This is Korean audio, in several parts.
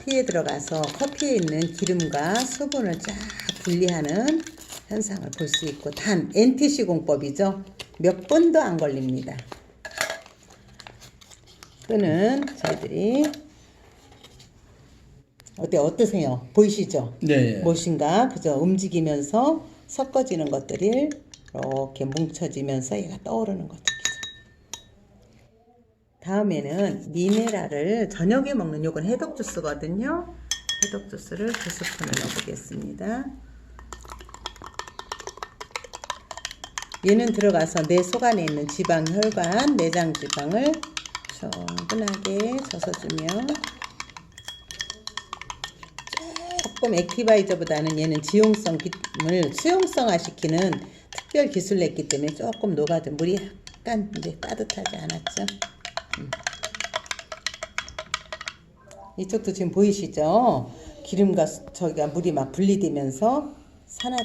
커피에 들어가서 커피에 있는 기름과 수분을 쫙 분리하는 현상을 볼 수 있고 단 NTC 공법이죠. 몇 번도 안 걸립니다. 끈은 저희들이 어때 어떠세요? 보이시죠? 네. 무엇인가 그저 움직이면서 섞어지는 것들이 이렇게 뭉쳐지면서 얘가 떠오르는 거죠. 다음에는 미네랄을 저녁에 먹는 요건 해독 주스거든요. 해독 주스를 두 스푼을 넣어보겠습니다. 얘는 들어가서 내 속 안에 있는 지방, 혈관, 내장 지방을 충분하게 젖어주면 조금 액티바이저보다는 얘는 지용성을 수용성화 시키는 특별 기술을 냈기 때문에 조금 녹아든 물이 약간 이제 따뜻하지 않았죠. 음. 이쪽도 지금 보이시죠? 기름과 수- 저기가 물이 막 분리되면서 산화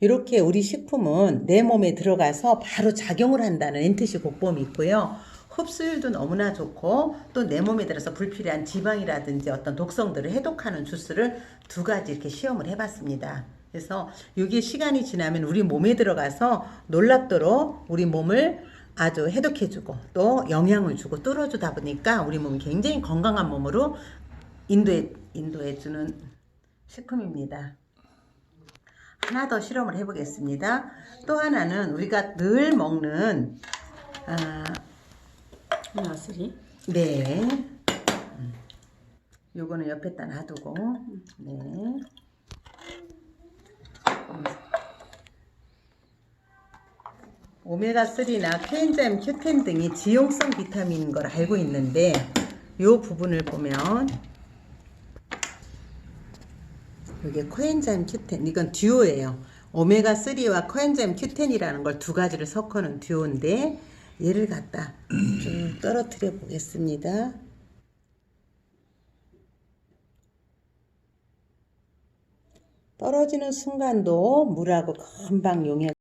이렇게 우리 식품은 내 몸에 들어가서 바로 작용을 한다는 엔트시 곡범이 있고요. 흡수율도 너무나 좋고 또 내 몸에 들어서 불필요한 지방이라든지 어떤 독성들을 해독하는 주스를 두 가지 이렇게 시험을 해봤습니다. 그래서 이게 시간이 지나면 우리 몸에 들어가서 놀랍도록 우리 몸을 아주 해독해주고 또 영양을 주고 뚫어주다 보니까 우리 몸이 굉장히 건강한 몸으로 인도해 인도해주는 식품입니다. 하나 더 실험을 해보겠습니다. 또 하나는 우리가 늘 먹는 아, 나스리 네. 음. 요거는 옆에다 놔두고 네. 오메가3나 코엔자임 큐텐 등이 지용성 비타민인 걸 알고 있는데 요 부분을 보면 이게 코엔자임 큐텐 이건 듀오예요. 오메가 3와 코엔자임 큐텐이라는 걸 두 가지를 섞어놓은 듀오인데 얘를 갖다 좀 떨어뜨려 보겠습니다. 떨어지는 순간도 물하고 금방 용해